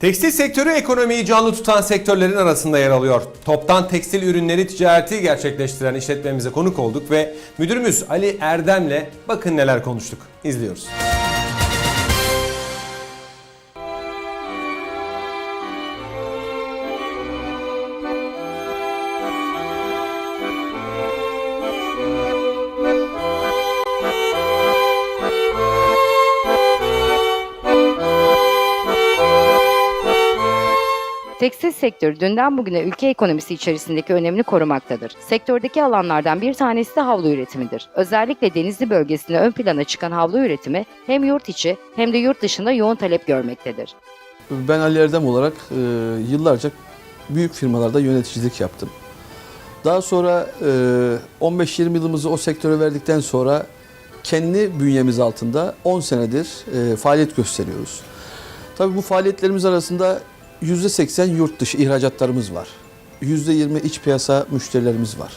Tekstil sektörü ekonomiyi canlı tutan sektörlerin arasında yer alıyor. Toptan tekstil ürünleri ticareti gerçekleştiren işletmemize konuk olduk ve müdürümüz Ali Erdem'le bakın neler konuştuk. İzliyoruz. Tekstil sektörü dünden bugüne ülke ekonomisi içerisindeki önemini korumaktadır. Sektördeki alanlardan bir tanesi de havlu üretimidir. Özellikle Denizli bölgesinde ön plana çıkan havlu üretimi hem yurt içi hem de yurt dışında yoğun talep görmektedir. Ben Ali Erdem olarak e, yıllarca büyük firmalarda yöneticilik yaptım. Daha sonra e, 15-20 yılımızı o sektöre verdikten sonra kendi bünyemiz altında 10 senedir e, faaliyet gösteriyoruz. Tabii bu faaliyetlerimiz arasında %80 yurt dışı ihracatlarımız var. %20 iç piyasa müşterilerimiz var.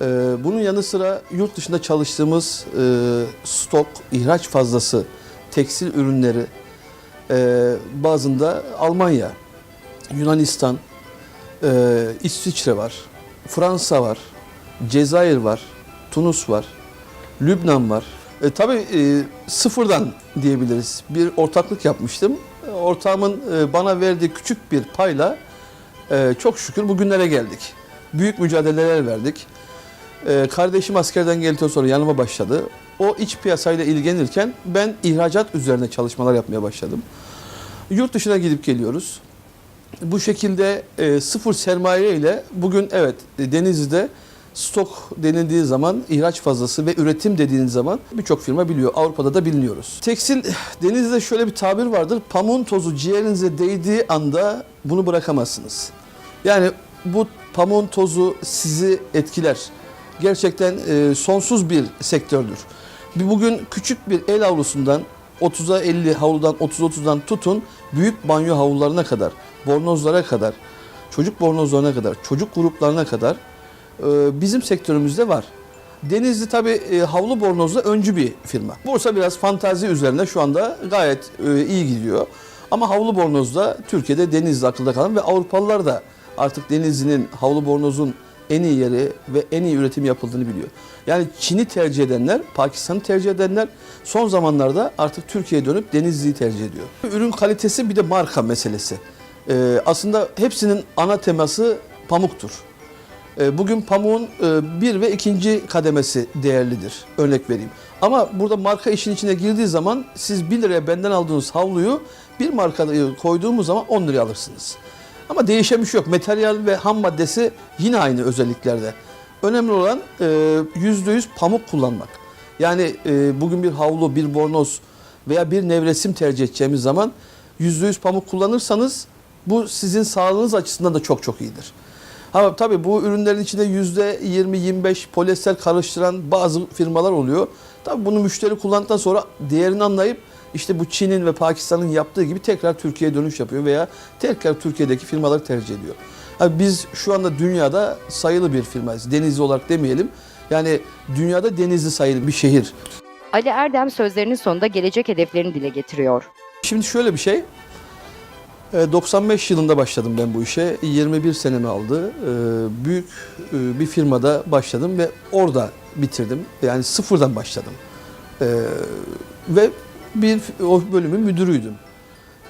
E, bunun yanı sıra yurt dışında çalıştığımız e, stok, ihraç fazlası tekstil ürünleri ee, bazında Almanya, Yunanistan, e, İsviçre var, Fransa var, Cezayir var, Tunus var, Lübnan var. E, tabii e, sıfırdan diyebiliriz. Bir ortaklık yapmıştım. E, Ortağımın e, bana verdiği küçük bir payla e, çok şükür bugünlere geldik. Büyük mücadeleler verdik. Kardeşim askerden geldikten sonra yanıma başladı. O iç piyasayla ilgilenirken ben ihracat üzerine çalışmalar yapmaya başladım. Yurt dışına gidip geliyoruz. Bu şekilde sıfır sermaye ile bugün evet Denizli'de stok denildiği zaman ihraç fazlası ve üretim dediğiniz zaman birçok firma biliyor. Avrupa'da da biliniyoruz. Tekstil Denizli'de şöyle bir tabir vardır. Pamuğun tozu ciğerinize değdiği anda bunu bırakamazsınız. Yani bu pamuğun tozu sizi etkiler. Gerçekten e, sonsuz bir sektördür. Bugün küçük bir el havlusundan 30'a 50 havludan 30-30'dan tutun büyük banyo havlularına kadar, bornozlara kadar, çocuk bornozlarına kadar, çocuk gruplarına kadar bizim sektörümüzde var. Denizli tabii e, havlu bornozda öncü bir firma. Bursa biraz fantazi üzerine şu anda gayet e, iyi gidiyor. Ama havlu bornozda Türkiye'de Denizli akılda kalan ve Avrupalılar da artık Denizli'nin havlu bornozun en iyi yeri ve en iyi üretim yapıldığını biliyor. Yani Çin'i tercih edenler, Pakistan'ı tercih edenler son zamanlarda artık Türkiye'ye dönüp Denizli'yi tercih ediyor. Ürün kalitesi bir de marka meselesi. Ee, aslında hepsinin ana teması pamuktur. Ee, Bugün pamuğun e, bir ve ikinci kademesi değerlidir. Örnek vereyim. Ama burada marka işin içine girdiği zaman siz 1 liraya benden aldığınız havluyu bir markayı koyduğumuz zaman 10 liraya alırsınız. Ama değişen bir şey yok. Materyal ve ham maddesi yine aynı özelliklerde. Önemli olan e, %100 pamuk kullanmak. Yani e, bugün bir havlu, bir bornoz veya bir nevresim tercih edeceğimiz zaman %100 pamuk kullanırsanız bu sizin sağlığınız açısından da çok çok iyidir. Ama tabii bu ürünlerin içinde %20-25 polyester karıştıran bazı firmalar oluyor. Tabii bunu müşteri kullandıktan sonra değerini anlayıp işte bu Çin'in ve Pakistan'ın yaptığı gibi tekrar Türkiye'ye dönüş yapıyor veya tekrar Türkiye'deki firmaları tercih ediyor. Yani biz şu anda dünyada sayılı bir firmayız. Denizli olarak demeyelim. Yani dünyada denizli sayılı bir şehir. Ali Erdem sözlerinin sonunda gelecek hedeflerini dile getiriyor. Şimdi şöyle bir şey. E, 95 yılında başladım ben bu işe. 21 senemi aldı. E, Büyük e, bir firmada başladım ve orada bitirdim. Yani sıfırdan başladım. E, Ve bir o bölümün müdürüydüm.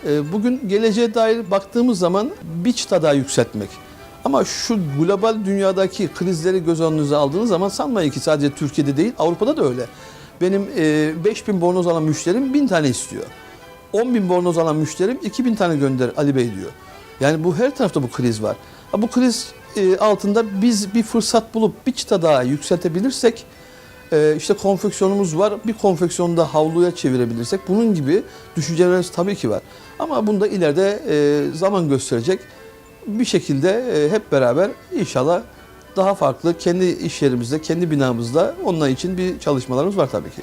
E, Bugün geleceğe dair baktığımız zaman bir çıta daha yükseltmek. Ama şu global dünyadaki krizleri göz önünüze aldığınız zaman sanmayın ki sadece Türkiye'de değil Avrupa'da da öyle. Benim e, 5000 bornoz alan müşterim 1000 tane istiyor. 10 bin bornoz alan müşterim 2000 tane gönder Ali Bey diyor. Yani bu her tarafta bu kriz var. Bu kriz e, altında biz bir fırsat bulup bir çıta daha yükseltebilirsek e, işte konfeksiyonumuz var. Bir konfeksiyonu da havluya çevirebilirsek bunun gibi düşüncelerimiz tabii ki var. Ama bunda ileride e, zaman gösterecek. Bir şekilde hep beraber inşallah daha farklı kendi iş yerimizde, kendi binamızda onlar için bir çalışmalarımız var tabii ki.